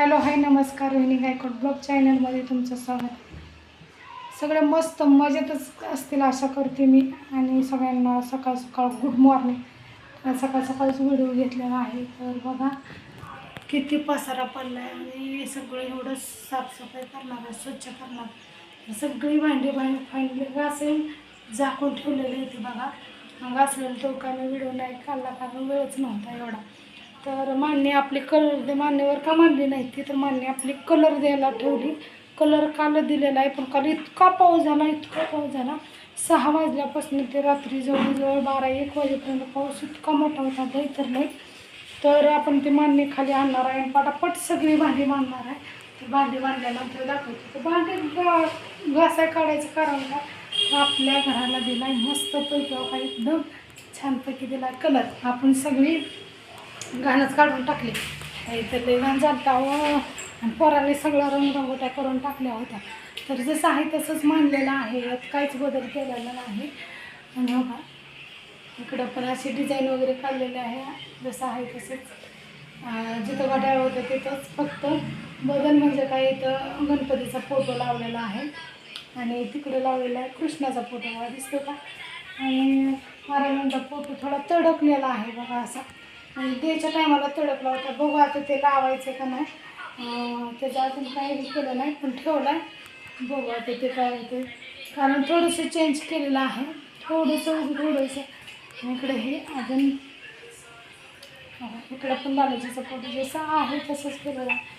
Hello hi नमस्कार Rohini Gaikwad blog चॅनलमध्ये तुमचं स्वागत. सगळे मस्त मजेतच असतील आशा करते मी आणि सगळ्यांना सकाळ सकाळ गुड मॉर्निंग सकाळ सकाळच व्हिडिओ घेतलेला आहे. तर बघा किती पसारा पडला आहे आणि सगळं एवढं साफसफाई करणार स्वच्छ करणार सगळी भांडी भांडी भांडी असेल झाकून ठेवलेली होती बघा. घासलेलं तो काय मी व्हिडिओ नाही काढला कारण वेळच नव्हता एवढा. तर मान्य आपली कलर दे मान्यवर का मानली नाही ती तर मान्य आपली कलर द्यायला ठेवली. कलर काल दिलेला आहे पण काल इतका पाऊस झाला इतका पाऊस झाला. सहा वाजल्यापासून ते रात्री जवळजवळ बारा एक वाजेपर्यंत पाऊस इतका मोठा होता लई तर लई तर आपण ते मान्य खाली आणणार आहे आणि पटापट सगळी भांडी मांडणार आहे. ती भांडी मांडल्यानंतर दाखवते. तर भांडी घासाय काढायचं कारण का आपल्या घराला दिला आहे मस्तपैकी एकदम छानपैकी दिला कलर आपण सगळी घाणच काढून टाकली. इथं लई घाण झालता व आणि पोराला सगळं रंगरंगोट्या करून टाकल्या होत्या. तर जसं आहे तसंच मांडलेलं आहे. यात काहीच बदल केलेला नाही. आणि हो बघा इकडं पण अशी डिझाईन वगैरे काढलेली आहे. जसं आहे तसंच. जिथं वाटाळ होत्या तिथंच फक्त बदल म्हणजे काय इथं गणपतीचा फोटो लावलेला आहे. आणि तिकडे लावलेला आहे कृष्णाचा फोटो मला दिसतो का? आणि महाराजांचा फोटो थोडा तडकलेला आहे बघा असा. आणि द्यायच्या टायमाला तडकला होता. बघू आता ते लावायचं का नाही. त्याचं अजून काही केलं नाही पण ठेवलं बघू आता ते काय होते कारण थोडंसं चेंज केलेलं आहे. थोडंसं थोडंसं. इकडे हे अजून इकडं पण बालाजीचं फोटो जसं आहे तसंच केलेलं आहे.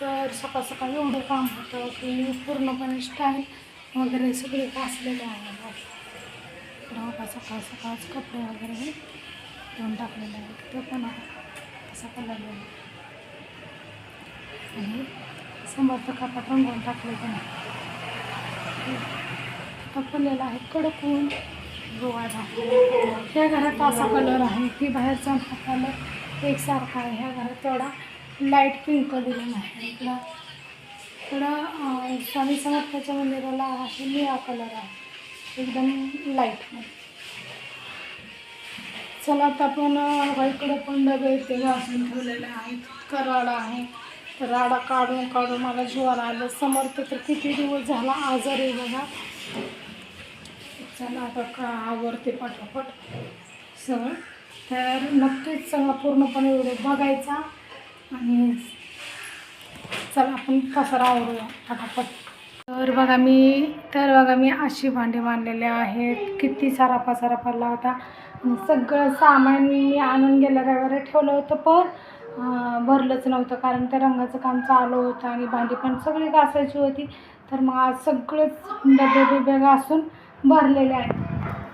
तर सकाळ सकाळ एवढं काम होतं की पूर्णपणे स्टाईल वगैरे सगळे घासलेले आहे. सकाळ सकाळच कपडे वगैरे. हे टाकलेला आहे. तो पण पण असा कलर आहे. आणि समर्थ कपाट रंगवून टाकले पण पडलेला आहे कडक ऊन गोवाडा ह्या घरात असा कलर आहे की बाहेरचा कलर एकसारखा आहे. ह्या घरात तेवढा लाइट पिंक कलर आहे इकडं इकडं स्वामी समर्थाच्या मंदिराला आहे निळा कलर आहे. एकदम लाइट चला आता आपण अं, इकडं पण डबे इथे घासून ठेवलेले आहेत. कराडा आहे. तर राडा काढून काढून मला जीवाला आलं. समर्थ तर किती दिवस झाला आजारी बघा. चला आता का आवडते पटापट. सगळं. तर नक्कीच सगळा पूर्णपणे व्हिडिओ बघायचा. आणि चला आपण कसरा आवरूया पटापट. तर बघा मी तर बघा मी अशी भांडी मांडलेले आहेत. किती सारा पसारा पडला होता सगळं सामान मी आणून गेल्या रविवारी ठेवलं होतं पण भरलंच नव्हतं. कारण त्या रंगाचं काम चालू होतं आणि भांडी पण सगळी घासायची होती. तर मग आज सगळेच डबे बिबे घासून भरलेले आहेत.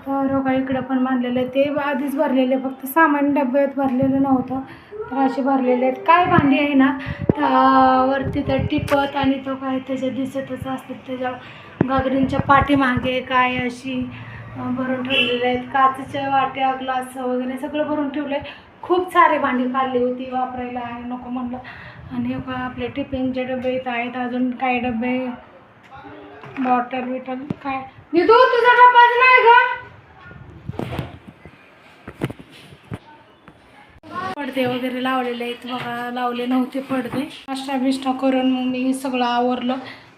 तर बघा इकडं पण बांधलेले ते आधीच भरलेले फक्त सामान डब्यात भरलेलं नव्हतं. तर असे भरलेले आहेत. काय भांडी आहे ना त्या वरती तर टिपत आणि तो काय त्याच्या दिसतच असतात. त्याच्या घागरींच्या पाठीमागे काय अशी भरून ठेवलेले आहेत. काचेच्या वाट्या ग्लास वगैरे सगळं भरून ठेवलं आहे खूप सारे भांडी काढली होती वापरायला आहे नको म्हणलं. आणि आपले टिफिनचे डबे इथं आहेत. अजून काही डबे? बॉटल बिटल काय? निधू तुझा डब्बाच नाही का पडदे वगैरे लावलेले आहेत. बघा लावले नव्हते पडदे. नाश्ता बिष्टा करून मग मी सगळं आवरलं.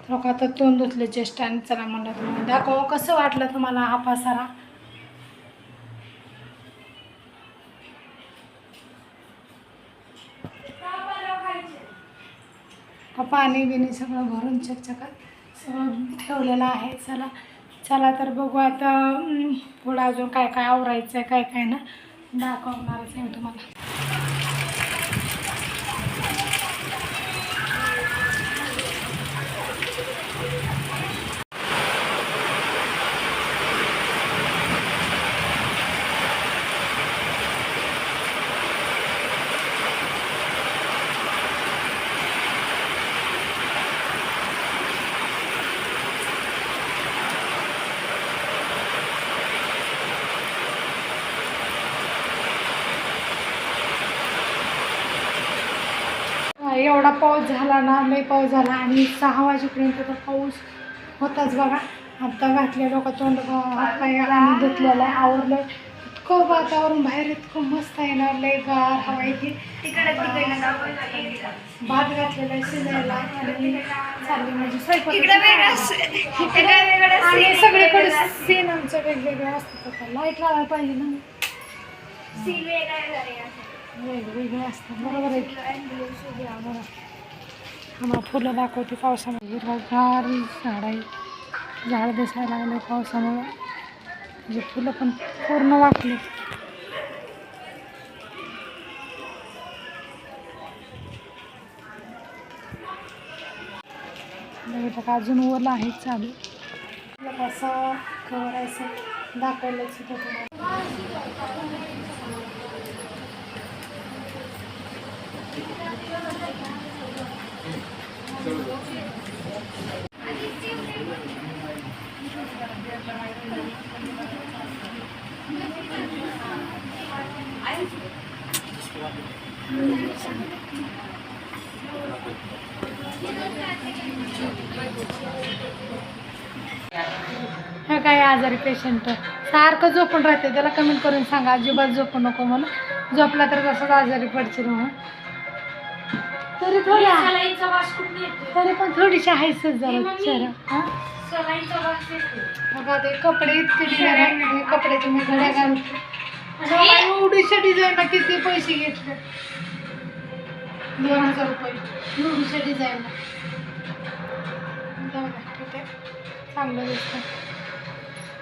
तर आता तोंड धुतले चेष्ट आणि चला म्हणलं तुम्हाला. दाखव हो, कसं वाटलं तुम्हाला हा पसारा? पाणी बिणी सगळं भरून चकचकत सगळं ठेवलेलं आहे. चला चला तर बघू आता पुढं अजून काय काय आवरायचं आहे काय काय ना दाखवणारच आहे तुम्हाला. एवढा पाऊस झाला ना लई पाऊस झाला आणि सहा वाजेपर्यंत तर पाऊस होताच बघा. आता घातले लोक तोंड आणि धुतलेलं आहे आवरलं. इतकं वातावरण बाहेर इतकं मस्त आहे ना लय गार हवा येते भात घातलेला आहे शिजायला आणि चालली माझी स्वयंपाक. आणि सगळीकडे सीन आमचं वेगवेगळं असतं. लाइट लावायला पाहिजे ना. वेगवेगळे असतात बरोबर आहे आम्हाला फुलं दाखवते पावसामुळे हिरवगार झाड आहे झाड दिसायला लागलं पावसामुळे म्हणजे फुलं पण पूर्ण वाकले बघितलं अजून ओला आहे चालू आपल्याला कसं असं दाखवलं होतं तुम्हाला हा काय आजारी पेशंट सारखं झोपून राहते. त्याला कमेंट करून सांगा. अजिबात झोपू नको म्हणून. झोपला तर तसंच आजारी पडशील म्हणून. तरी थोड्या तरी पण थोडीशी आहेच जरा बघा ते कपडे इतके डिझाईन कपड्याचे मी घड्या एवढीशा डिझाईनला किती पैसे घेतले? दोन हजार रुपये. एवढीशा डिझाईनला ठीक आहे. चांगलं दिसतं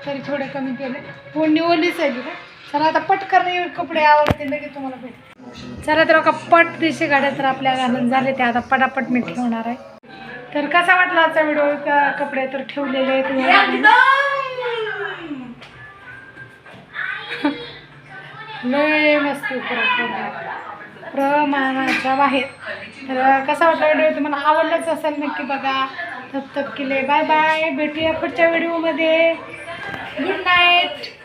तरी थोडे कमी केले ओढणी ओलीच आहे का चला आता पटकन येऊन कपडे आवडते लगेच तुम्हाला भेट. चला तर का पट दिशे गाड्या तर आपल्या घालून झाले ते आता पटापट मी ठेवणार आहे. तर कसा वाटला आजचा व्हिडिओ? का कपडे तर ठेवलेले आहेत. लय मस्ती फरक प्रमाणाच्या बाहेर. तर कसा वाटला व्हिडिओ? तुम्हाला आवडलाच असेल नक्की बघा. तब तक केले. Bye bye. भेटूया पुढच्या व्हिडिओमध्ये. Good night